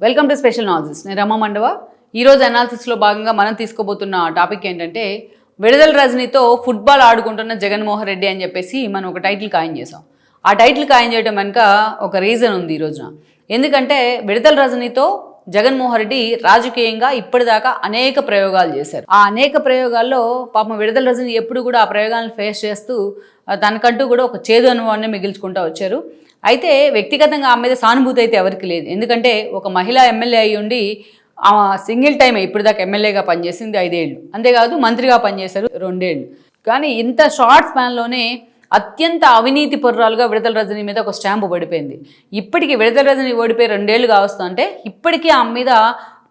Welcome to special analysis నేను రమ్మ మండవ. ఈరోజు అనాలిసిస్లో భాగంగా మనం తీసుకోబోతున్న టాపిక్ ఏంటంటే విడుదల రజనీతో ఫుట్బాల్ ఆడుకుంటున్న జగన్మోహన్ రెడ్డి అని చెప్పేసి మనం ఒక టైటిల్ ఖాయం చేసాం ఆ టైటిల్ ఖాయం చేయడం వెనుక ఒక రీజన్ ఉంది ఈ రోజున. ఎందుకంటే విడుదల రజనీతో జగన్మోహన్ రెడ్డి రాజకీయంగా ఇప్పటిదాకా అనేక ప్రయోగాలు చేశారు. ఆ అనేక ప్రయోగాల్లో పాపం విడుదల రజని ఎప్పుడు కూడా ఆ ప్రయోగాలను ఫేస్ చేస్తూ తనకంటూ కూడా ఒక చేదు అనుభవాన్ని మిగిల్చుకుంటూ వచ్చారు. అయితే వ్యక్తిగతంగా ఆమె మీద సానుభూతి అయితే ఎవరికి లేదు. ఎందుకంటే ఒక మహిళా ఎమ్మెల్యే అయి ఉండి ఆ సింగిల్ టైం ఇప్పటిదాకా ఎమ్మెల్యేగా పనిచేసింది ఐదేళ్ళు అంతేకాదు మంత్రిగా పనిచేశారు రెండేళ్ళు కానీ ఇంత షార్ట్ స్పాన్లోనే అత్యంత అవినీతి పరురాలుగా విడుదల రజని మీద ఒక స్టాంపు పడిపోయింది. ఇప్పటికీ విడుదల రజని ఓడిపోయి రెండేళ్ళు కావస్తుంటే ఇప్పటికీ ఆమె మీద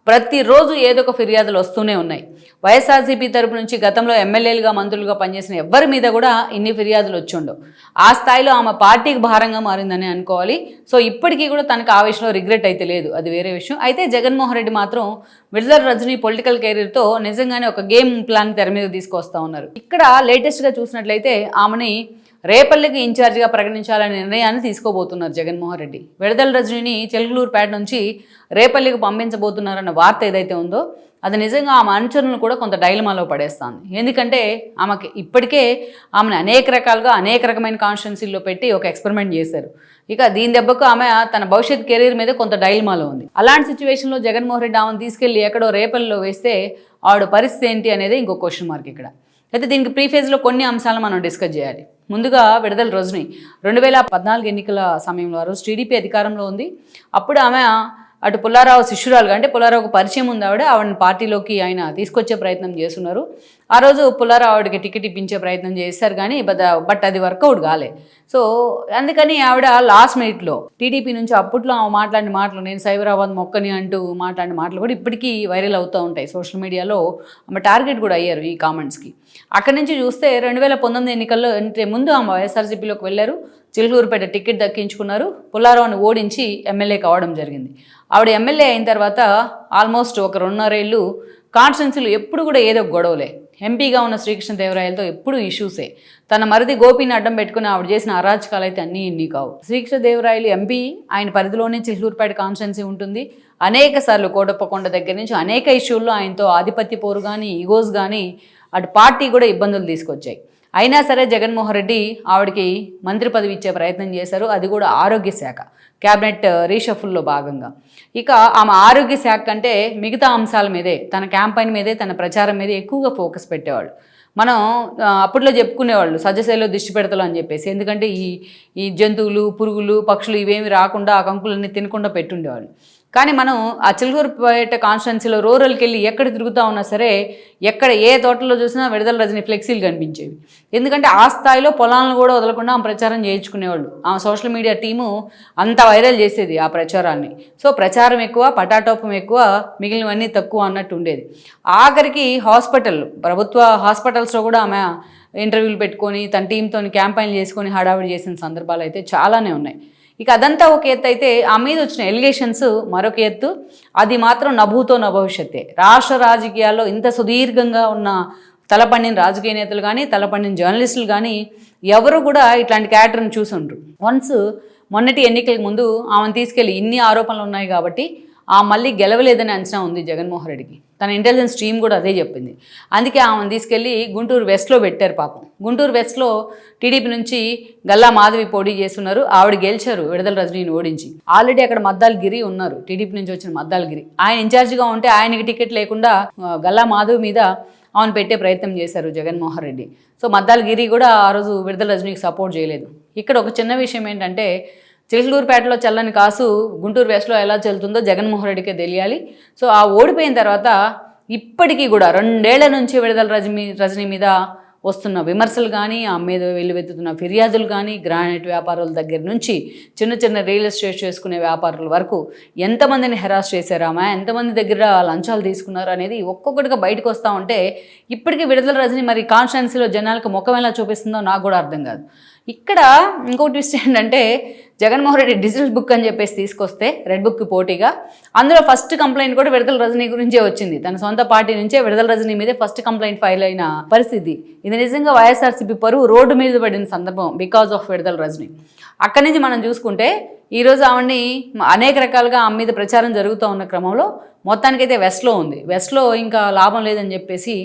ప్రతిరోజు ఏదో ఒక ఫిర్యాదులు వస్తూనే ఉన్నాయి. వైఎస్ఆర్సీపీ తరపు నుంచి గతంలో ఎమ్మెల్యేలుగా మంత్రులుగా పనిచేసిన ఎవరి మీద కూడా ఇన్ని ఫిర్యాదులు వచ్చిండవు ఆ స్థాయిలో ఆమె పార్టీకి భారంగా మారిందని అనుకోవాలి. సో ఇప్పటికీ కూడా తనకు ఆ విషయంలో రిగ్రెట్ అయితే లేదు. అది వేరే విషయం. అయితే జగన్మోహన్ రెడ్డి మాత్రం విడుదల రజనీ పొలిటికల్ కెరీర్తో నిజంగానే ఒక గేమ్ ప్లాన్ తెర మీద తీసుకొస్తా ఉన్నారు. ఇక్కడ లేటెస్ట్గా చూసినట్లయితే ఆమెని రేపల్లికి ఇన్ఛార్జిగా ప్రకటించాలనే నిర్ణయాన్ని తీసుకోబోతున్నారు జగన్మోహన్ రెడ్డి. విడదల రజనీని చెలుగులూరుపేట నుంచి రేపల్లికి పంపించబోతున్నారన్న వార్త ఏదైతే ఉందో అది నిజంగా ఆమె అనుచరులను కూడా కొంత డైలమాలో పడేస్తుంది. ఎందుకంటే ఆమెకి ఇప్పటికే ఆమెను అనేక రకాలుగా అనేక రకమైన కాన్స్టిట్యున్సీల్లో పెట్టి ఒక ఎక్స్పెరిమెంట్ చేశారు. ఇక దీని దెబ్బకు ఆమె తన భవిష్యత్ కెరీర్ మీద కొంత డైలమాలో ఉంది. అలాంటి సిచ్యువేషన్లో జగన్మోహన్ రెడ్డి ఆమెను తీసుకెళ్ళి ఎక్కడో రేపల్లిలో వేస్తే ఆవిడ పరిస్థితి ఏంటి అనేది ఇంకో క్వశ్చన్ మార్క్ ఇక్కడ. అయితే దీనికి ప్రీఫేజ్లో కొన్ని అంశాలను మనం డిస్కస్ చేయాలి. ముందుగా విడుదల రోజుని. రెండు వేల పద్నాలుగు ఎన్నికల సమయంలో ఆ రోజు టీడీపీ అధికారంలో ఉంది. అప్పుడు ఆమె అటు పుల్లారావు శిష్యురాలుగా అంటే పుల్లారావుకు పరిచయం ఉంది ఆవిడ ఆవిడని పార్టీలోకి ఆయన తీసుకొచ్చే ప్రయత్నం చేస్తున్నారు. ఆ రోజు పుల్లారావు ఆవిడకి టికెట్ ఇప్పించే ప్రయత్నం చేశారు కానీ బట్ బట్ అది వర్కౌట్ కాలే. సో అందుకని ఆవిడ లాస్ట్ మినిట్లో టీడీపీ నుంచి అప్పట్లో ఆమె మాట్లాడిన మాటలు నేను సైబరాబాద్ మొక్కని అంటూ మాట్లాడిన మాటలు కూడా ఇప్పటికీ వైరల్ అవుతూ ఉంటాయి సోషల్ మీడియాలో. ఆమె టార్గెట్ కూడా అయ్యారు ఈ కామెంట్స్కి. అక్కడి నుంచి చూస్తే రెండు వేల పంతొమ్మిది ఎన్నికల్లో అంటే ముందు ఆమె వైఎస్ఆర్సీపీలోకి వెళ్ళారు చిలుకూరుపేట టికెట్ దక్కించుకున్నారు. పుల్లారావుని ఓడించి ఎమ్మెల్యే కావడం జరిగింది. ఆవిడ ఎమ్మెల్యే అయిన తర్వాత ఆల్మోస్ట్ ఒక రెండున్నరేళ్ళు కాన్స్టిట్యున్సీలు ఎప్పుడు కూడా ఏదో గొడవలే. ఎంపీగా ఉన్న శ్రీకృష్ణదేవరాయలతో ఎప్పుడు ఇష్యూసే. తన మరిది గోపిని అడ్డం పెట్టుకుని ఆవిడ చేసిన అరాచకాలు అయితే అన్నీ ఇన్ని కావు. శ్రీకృష్ణదేవరాయలు ఎంపీ ఆయన పరిధిలోనే చిలుకూరుపేట కాన్స్టిట్యున్సీ ఉంటుంది. అనేక సార్లు కోటప్పకొండ దగ్గర నుంచి అనేక ఇష్యూల్లో ఆయనతో ఆధిపత్య పోరు కానీ ఈగోస్ కానీ అటు పార్టీ కూడా ఇబ్బందులు తీసుకొచ్చాయి. అయినా సరే జగన్మోహన్ రెడ్డి ఆవిడకి మంత్రి పదవి ఇచ్చే ప్రయత్నం చేశారు. అది కూడా ఆరోగ్య శాఖ క్యాబినెట్ రీషఫుల్లో భాగంగా. ఇక ఆమె ఆరోగ్య శాఖ కంటే మిగతా అంశాల మీదే తన క్యాంపైన్ మీదే తన ప్రచారం మీదే ఎక్కువగా ఫోకస్ పెట్టేవాళ్ళు. మనం అప్పట్లో చెప్పుకునేవాళ్ళు సజ్జశైలిలో దిష్టి పెడతలు అని చెప్పేసి. ఎందుకంటే ఈ ఈ జంతువులు పురుగులు పక్షులు ఇవేమి రాకుండా ఆ కంకులన్నీ తినకుండా పెట్టుండేవాళ్ళు. కానీ మనం ఆ చిలుకూరుపేట కాన్స్టిట్యున్సీలో రూరల్కి వెళ్ళి ఎక్కడ తిరుగుతూ ఉన్నా సరే ఎక్కడ ఏ తోటలో చూసినా విడుదల రజని ఫ్లెక్సీలు కనిపించేవి. ఎందుకంటే ఆ స్థాయిలో పొలాలను కూడా వదలకుండా ఆమె ప్రచారం చేయించుకునేవాళ్ళు. ఆమె సోషల్ మీడియా టీము అంత వైరల్ చేసేది ఆ ప్రచారాన్ని. సో ప్రచారం ఎక్కువ పటాటోపం ఎక్కువ మిగిలినవన్నీ తక్కువ అన్నట్టు ఉండేది. ఆఖరికి హాస్పిటల్ ప్రభుత్వ హాస్పిటల్స్లో కూడా ఆమె ఇంటర్వ్యూలు పెట్టుకొని తన టీంతో క్యాంపైన్లు చేసుకొని హడావిడి చేసిన సందర్భాలు అయితే చాలానే ఉన్నాయి. ఇక అదంతా ఒక ఎత్తు అయితే ఆ మీద వచ్చిన ఎలిగేషన్స్ మరొక ఎత్తు. అది మాత్రం నభూతో నభవిష్యత్తే రాష్ట్ర రాజకీయాల్లో ఇంత సుదీర్ఘంగా ఉన్న తలపండిన రాజకీయ నేతలు కానీ తలపండిన జర్నలిస్టులు కానీ ఎవరు కూడా ఇట్లాంటి క్యారెక్టర్ని చూసుండ్రు. వన్స్ మొన్నటి ఎన్నికలకు ముందు ఆమెను తీసుకెళ్ళి ఇన్ని ఆరోపణలు ఉన్నాయి కాబట్టి ఆ మళ్ళీ గెలవలేదని అంచనా ఉంది జగన్మోహన్ రెడ్డికి. తన ఇంటెలిజెన్స్ టీం కూడా అదే చెప్పింది. అందుకే ఆమెను తీసుకెళ్ళి గుంటూరు వెస్ట్లో పెట్టారు పాపం. గుంటూరు వెస్ట్లో టీడీపీ నుంచి గల్లా మాధవి పోటీ చేస్తున్నారు. ఆవిడ గెలిచారు విడుదల రజనీని ఓడించి. ఆల్రెడీ అక్కడ మద్దాలగిరి ఉన్నారు. టీడీపీ నుంచి వచ్చిన మద్దాలగిరి ఆయన ఇన్ఛార్జిగా ఉంటే ఆయనకి టికెట్ లేకుండా గల్లా మాధవి మీద ఆమెను పెట్టే ప్రయత్నం చేశారు జగన్మోహన్ రెడ్డి. సో మద్దాలగిరి కూడా ఆ రోజు విడుదల రజనీకి సపోర్ట్ చేయలేదు. ఇక్కడ ఒక చిన్న విషయం ఏంటంటే చిలుకలూరుపేటలో చల్లని కాసు గుంటూరు వెస్ట్లో ఎలా చెల్లుతుందో జగన్మోహన్ రెడ్డికే తెలియాలి. సో ఆ ఓడిపోయిన తర్వాత ఇప్పటికీ కూడా రెండేళ్ళ నుంచి విడుదల రజనీ రజనీ మీద వస్తున్న విమర్శలు కానీ ఆ మీద వెల్లువెత్తుతున్న ఫిర్యాదులు కానీ గ్రానైట్ వ్యాపారుల దగ్గర నుంచి చిన్న చిన్న రియల్ ఎస్టేట్ చేసుకునే వ్యాపారుల వరకు ఎంతమందిని హెరాస్ చేశారామా ఎంతమంది దగ్గర లంచాలు తీసుకున్నారు అనేది ఒక్కొక్కటిగా బయటకు వస్తూ ఉంటే ఇప్పటికీ విడుదల రజని మరి కాన్స్టిట్యున్సీలో జనాలకు ముఖం ఎలా చూపిస్తుందో నాకు కూడా అర్థం కాదు. ఇక్కడ ఇంకో ట్విస్ట్ ఏంటంటే జగన్మోహన్ రెడ్డి డిజిటల్ బుక్ అని చెప్పేసి తీసుకొస్తే రెడ్ బుక్ పోటీగా అందులో ఫస్ట్ కంప్లైంట్ కూడా విడుదల రజనీ గురించే వచ్చింది. తన సొంత పార్టీ నుంచే విడుదల రజనీ మీదే ఫస్ట్ కంప్లైంట్ ఫైల్ అయిన పరిస్థితి. ఇది నిజంగా వైఎస్ఆర్సీపీ పరువు రోడ్డు మీద పడిన సందర్భం బికాస్ ఆఫ్ విడుదల రజనీ. అక్కడి నుంచి మనం చూసుకుంటే ఈరోజు ఆవిడ్ని అనేక రకాలుగా ఆమె మీద ప్రచారం జరుగుతూ ఉన్న క్రమంలో మొత్తానికైతే వెస్ట్లో ఉంది. వెస్ట్లో ఇంకా లాభం లేదని చెప్పేసి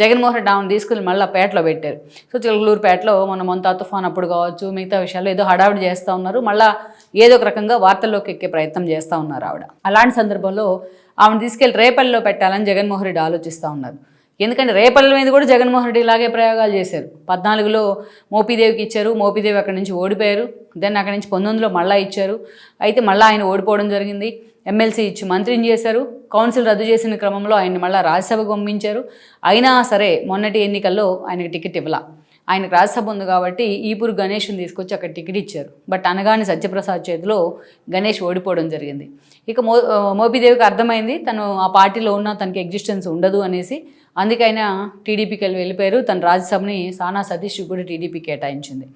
జగన్మోహన్ రెడ్డి ఆమెను తీసుకుని మళ్ళీ పేటలో పెట్టారు. సో చిలకలూరుపేటలో మన మొంతా తుఫాన్ అప్పుడు కావచ్చు మిగతా విషయాల్లో ఏదో హడావిడి చేస్తూ ఉన్నారు. మళ్ళీ ఏదో ఒక రకంగా వార్తల్లోకి ఎక్కే ప్రయత్నం చేస్తూ ఉన్నారు ఆవిడ. అలాంటి సందర్భంలో ఆమెను తీసుకెళ్ళి రేపల్లిలో పెట్టాలని జగన్మోహన్ రెడ్డి ఆలోచిస్తూ ఉన్నారు. ఎందుకంటే రేపల్లి మీద కూడా జగన్మోహన్ రెడ్డి ఇలాగే ప్రయోగాలు చేశారు. పద్నాలుగులో మోపీదేవికి ఇచ్చారు. మోపీదేవి అక్కడి నుంచి ఓడిపోయారు. దెన్ అక్కడి నుంచి పంతొమ్మిదిలో మళ్ళా ఇచ్చారు. అయితే మళ్ళీ ఆయన ఓడిపోవడం జరిగింది. ఎమ్మెల్సీ ఇచ్చి మంత్రిని చేశారు. కౌన్సిల్ రద్దు చేసిన క్రమంలో ఆయన్ని మళ్ళీ రాజ్యసభకు పంపించారు. అయినా సరే మొన్నటి ఎన్నికల్లో ఆయనకి టికెట్ ఇవ్వాల. ఆయనకు రాజ్యసభ ఉంది కాబట్టి ఈపూరు గణేష్ని తీసుకొచ్చి అక్కడ టికెట్ ఇచ్చారు. బట్ అనగానే సత్యప్రసాద్ చేతిలో గణేష్ ఓడిపోవడం జరిగింది. ఇక మో మోపిదేవికి అర్థమైంది. తను ఆ పార్టీలో ఉన్న తనకి ఎగ్జిస్టెన్స్ ఉండదు అనేసి. అందుకైనా టీడీపీకి వెళ్ళి వెళ్ళిపోయారు. తన రాజ్యసభని సానా సతీష్ కూడా టీడీపీ కేటాయించింది.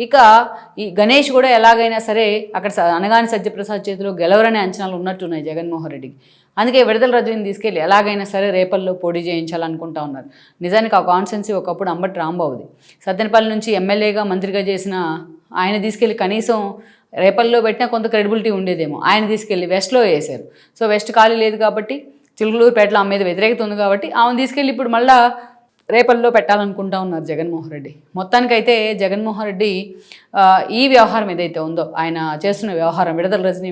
ఇక ఈ గణేష్ కూడా ఎలాగైనా సరే అక్కడ స- అనగాని సత్యప్రసాద్ చేతిలో గెలవరనే అంచనాలు ఉన్నట్టున్నాయి జగన్మోహన్ రెడ్డికి. అందుకే విడుదల రజని తీసుకెళ్ళి ఎలాగైనా సరే రేపల్లో పోటీ చేయించాలనుకుంటా ఉన్నారు. నిజానికి ఆ కాన్స్టెన్సీ ఒకప్పుడు అంబటి రాంబాబుది. సత్తెనపల్లి నుంచి ఎమ్మెల్యేగా మంత్రిగా చేసిన ఆయన తీసుకెళ్ళి కనీసం రేపల్లో పెట్టినా కొంత క్రెడిబిలిటీ ఉండేదేమో. ఆయన తీసుకెళ్ళి వెస్ట్లో వేశారు. సో వెస్ట్ ఖాళీ లేదు కాబట్టి చిలుకలూరుపేటలో ఆమె మీద వ్యతిరేకత ఉంది కాబట్టి ఆమెను తీసుకెళ్ళి ఇప్పుడు మళ్ళీ రేపల్లో పెట్టాలనుకుంటా ఉన్నారు జగన్మోహన్ రెడ్డి. మొత్తానికైతే జగన్మోహన్ రెడ్డి ఈ వ్యవహారం ఏదైతే ఉందో ఆయన చేస్తున్న వ్యవహారం విడుదల రజనీ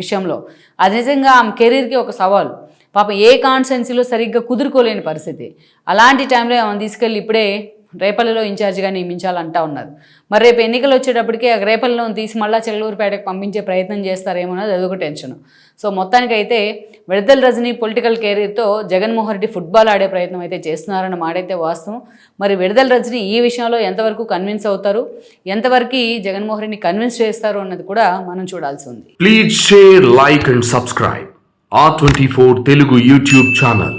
విషయంలో అది నిజంగా ఆమె కెరీర్కి ఒక సవాల్. పాపం ఏ కాన్స్టెన్సీలో సరిగ్గా కుదురుకోలేని పరిస్థితి. అలాంటి టైంలో ఆమె తీసుకెళ్ళి ఇప్పుడే రేపల్లిలో ఇన్ఛార్జిగా నియమించాలంటా ఉన్నారు మరి రేపు ఎన్నికలు వచ్చేటప్పటికి ఆ రేపల్లిలో తీసి మళ్ళా చెల్లూరుపేటకు పంపించే ప్రయత్నం చేస్తారేమో అన్నది అదొక టెన్షన్ సో మొత్తానికైతే విడతల రజనీ పొలిటికల్ కెరీర్తో జగన్మోహన్ రెడ్డి ఫుట్బాల్ ఆడే ప్రయత్నం అయితే చేస్తున్నారన్న మాటైతే వాస్తవం. మరి విడతల రజనీ ఈ విషయంలో ఎంతవరకు కన్విన్స్ అవుతారు? ఎంతవరకు జగన్మోహన్ రెడ్డిని కన్విన్స్ చేస్తారు అన్నది కూడా మనం చూడాల్సి ఉంది. Please share like and subscribe ఆ twenty four Telugu YouTube channel